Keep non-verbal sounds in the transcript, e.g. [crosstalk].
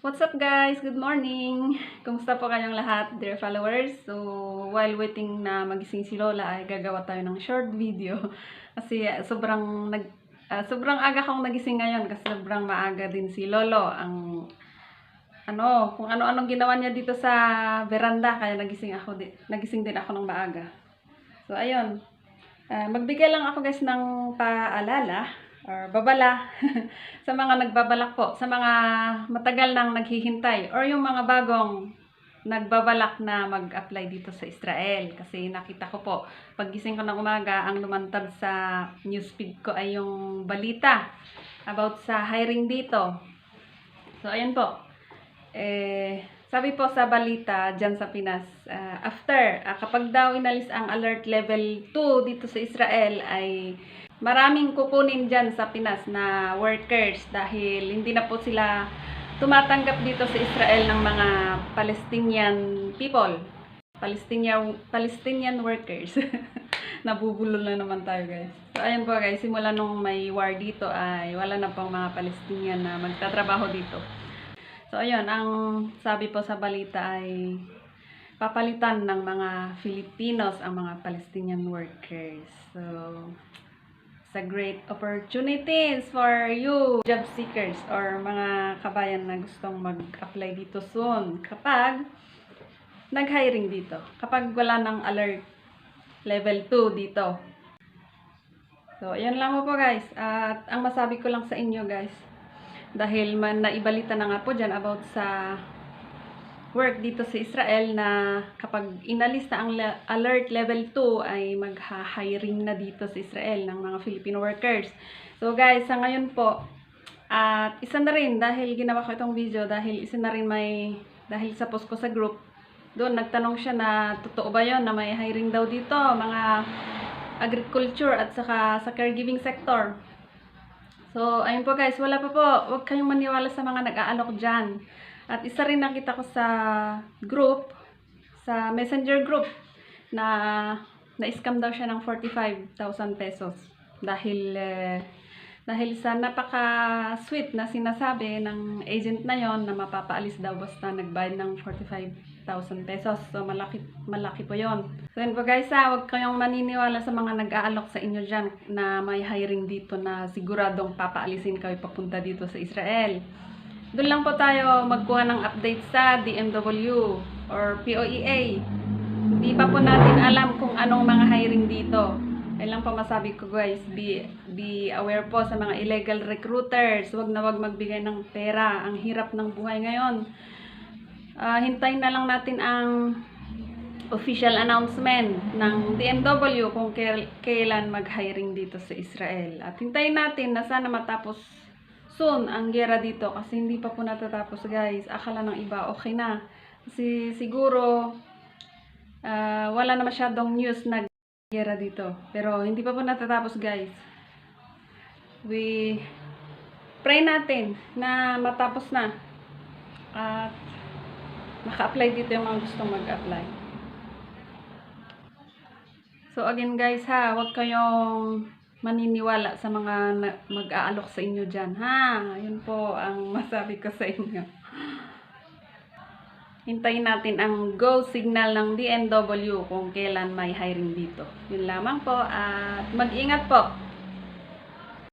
What's up guys? Good morning! Kumusta po kayong lahat, dear followers? So, while waiting na magising si Lola, ay gagawa tayo ng short video. [laughs] Kasi ah, sobrang nag ah, sobrang aga kong nagising ngayon kasi sobrang maaga din si Lolo. Ang ano, kung ano-anong ginawa niya dito sa veranda kaya nagising ako di, nagising din ako ng maaga. So, ayun. Ah, magbigay lang ako guys ng paalala or babala [laughs] sa mga nagbabalak po, sa mga matagal nang naghihintay or yung mga bagong nagbabalak na mag-apply dito sa Israel. Kasi nakita ko po, paggising ko ng umaga, ang lumantad sa newsfeed ko ay yung balita about sa hiring dito. So, ayan po. Eh, sabi po sa balita dyan sa Pinas, ah, after, ah, kapag daw inalis ang alert level 2 dito sa Israel ay maraming kukunin dyan sa Pinas na workers dahil hindi na po sila tumatanggap dito sa Israel ng mga Palestinian people. Palestinian Palestinian workers. [laughs] Nabubulol na naman tayo guys. So ayan po guys, simula nung may war dito ay wala na pong mga Palestinian na magtatrabaho dito. So ayun, ang sabi po sa balita ay papalitan ng mga Filipinos ang mga Palestinian workers. So it's a great opportunities for you job seekers or mga kabayan na gustong mag-apply dito soon kapag nag-hiring dito. Kapag wala ng alert level 2 dito. So, ayan lang po guys. At ang masabi ko lang sa inyo guys, dahil man naibalita na nga po dyan about sa work dito sa Israel na kapag inalis na ang le- alert level 2 ay magha-hiring na dito sa Israel ng mga Filipino workers. So guys, sa ngayon po, at isa na rin dahil ginawa ko itong video dahil isa na rin may dahil sa post ko sa group doon nagtanong siya na totoo ba yon na may hiring daw dito mga agriculture at saka sa caregiving sector. So, ayun po guys, wala pa po. Huwag kayong maniwala sa mga nag-aalok dyan. At isa rin nakita ko sa group, sa messenger group, na na-scam daw siya ng 45,000 pesos. Dahil, eh, dahil sa napaka-sweet na sinasabi ng agent na yon na mapapaalis daw basta nagbayad ng 45,000 pesos. So, malaki, malaki po yon. So, yun po guys, ha, huwag kayong maniniwala sa mga nag-aalok sa inyo dyan na may hiring dito na siguradong papaalisin kayo papunta dito sa Israel. Doon lang po tayo magkuha ng update sa DMW or POEA. Hindi pa po natin alam kung anong mga hiring dito. Ayun lang po masabi ko guys, be, be aware po sa mga illegal recruiters. Huwag na huwag magbigay ng pera. Ang hirap ng buhay ngayon. Ah, hintayin na lang natin ang official announcement ng DMW kung kail- kailan mag-hiring dito sa Israel. At hintayin natin na sana matapos soon ang gera dito kasi hindi pa po natatapos guys. Akala ng iba okay na. Kasi siguro ah, wala na masyadong news na gera dito. Pero hindi pa po natatapos guys. We pray natin na matapos na. At maka-apply dito yung mga gustong mag-apply. So again guys ha, huwag kayong maniniwala sa mga mag-aalok sa inyo dyan ha. Yun po ang masabi ko sa inyo. Hintayin natin ang go signal ng DMW kung kailan may hiring dito. Yun lamang po at mag-ingat po.